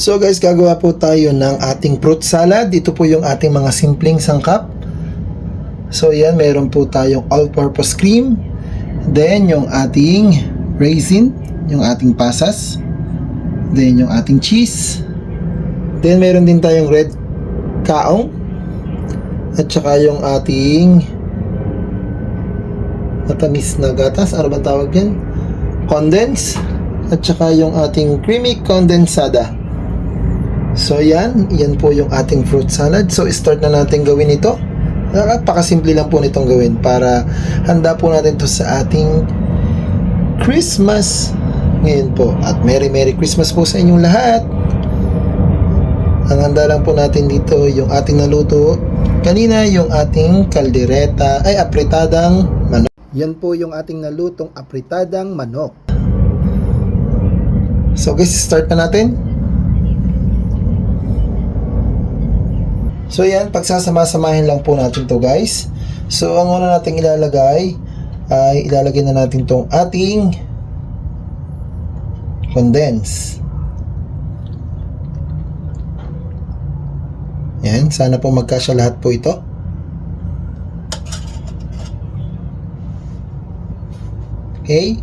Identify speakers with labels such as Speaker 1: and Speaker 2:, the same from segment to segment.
Speaker 1: So guys, gagawa po tayo ng ating fruit salad. Dito po yung ating mga simpleng sangkap. So yan, meron po tayong all-purpose cream. Then yung ating raisin, yung ating pasas. Then yung ating cheese. Then meron din tayong red kaong. At saka yung ating matamis na gatas. Ano ba tawag yan? Condense. At saka yung ating creamy condensada. So yan, yan po yung ating fruit salad. So start na natin gawin ito. Napakasimple lang po nitong gawin para handa po natin to sa ating Christmas ngayon po. At Merry Merry Christmas po sa inyong lahat. Ang handa lang po natin dito yung ating naluto. Kanina yung ating kaldereta ay apritadang manok. Yan po yung ating nalutong apritadang manok. So guys, start na natin. So yan, pagsasama-samahin lang po natin to guys. So ang una nating ilalagay ay ilalagay na natin tong ating condense. Yan, sana po magkasya lahat po ito. Okay.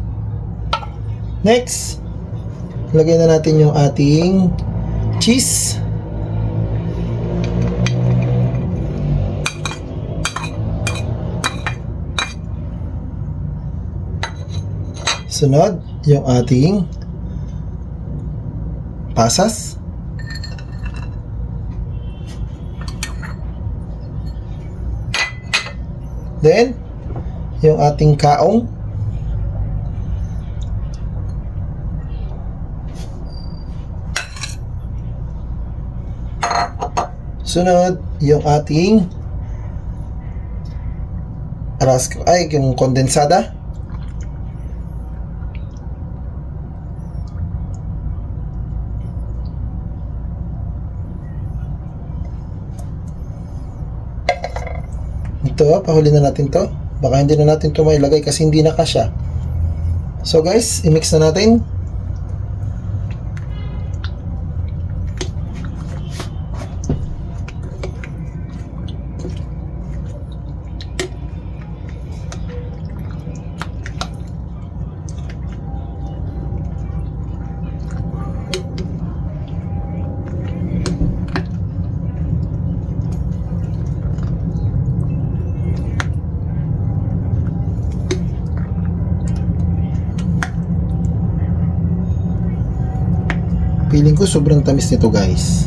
Speaker 1: Next, lagyan na natin yung ating cheese. Sunod, yung ating pasas. Then, yung ating kaong. Sunod, yung ating aras ay yung kondensada. Ito, pahuli na natin to. Baka hindi na natin to mailagay kasi hindi na kasya. So guys, i-mix na natin. Feeling ko sobrang tamis nito guys.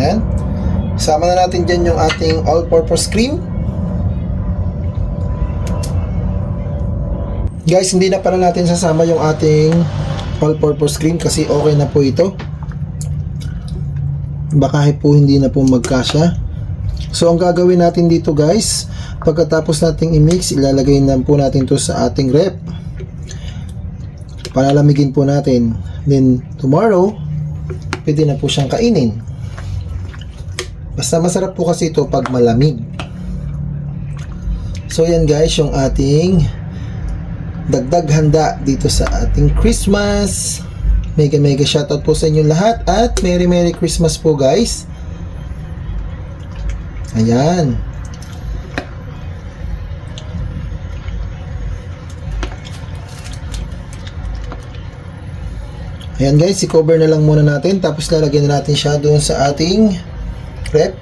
Speaker 1: Yan. Sama na natin dyan yung ating all-purpose cream. Guys, hindi na pala natin sasama yung ating all-purpose cream kasi okay na po ito. Baka po hindi na po magkasya. So, ang gagawin natin dito guys, pagkatapos nating i-mix, ilalagay na po natin to sa ating rep. Palalamigin po natin. Then, tomorrow, pwede na po siyang kainin. Basta masarap po kasi ito pag malamig. So, yan guys, yung ating dagdag handa dito sa ating Christmas. Mega mega shoutout po sa inyo lahat at Merry Merry Christmas po guys. Ayan. Ayan guys, i-cover na lang muna natin tapos lalagyan na natin siya doon sa ating rep.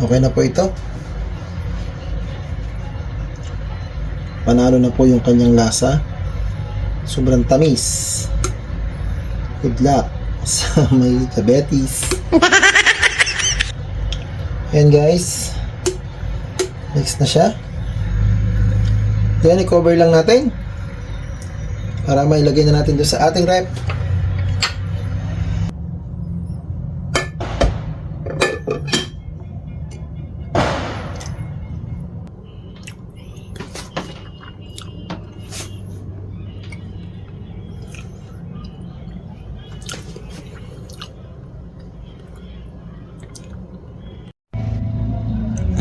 Speaker 1: Okay na po ito. Panalo na po yung kanyang lasa. Sobrang tamis. Good luck sa may diabetes. Ayan guys. Next na siya. Then, i-cover lang natin. Para mailagay na natin doon sa ating rep.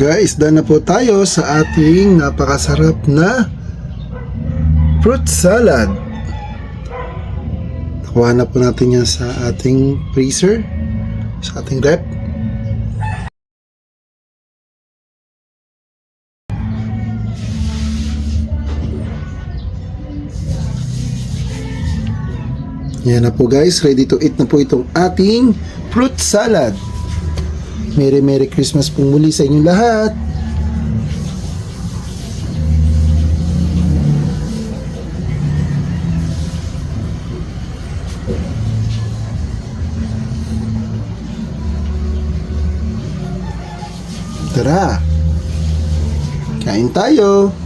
Speaker 1: Guys, done na po tayo sa ating napakasarap na fruit salad. Nakuha na po natin yan sa ating freezer, sa ating rep. Yan na po guys, ready to eat na po itong ating fruit salad. Merry Merry Christmas pong muli sa inyong lahat. Tara, kain tayo.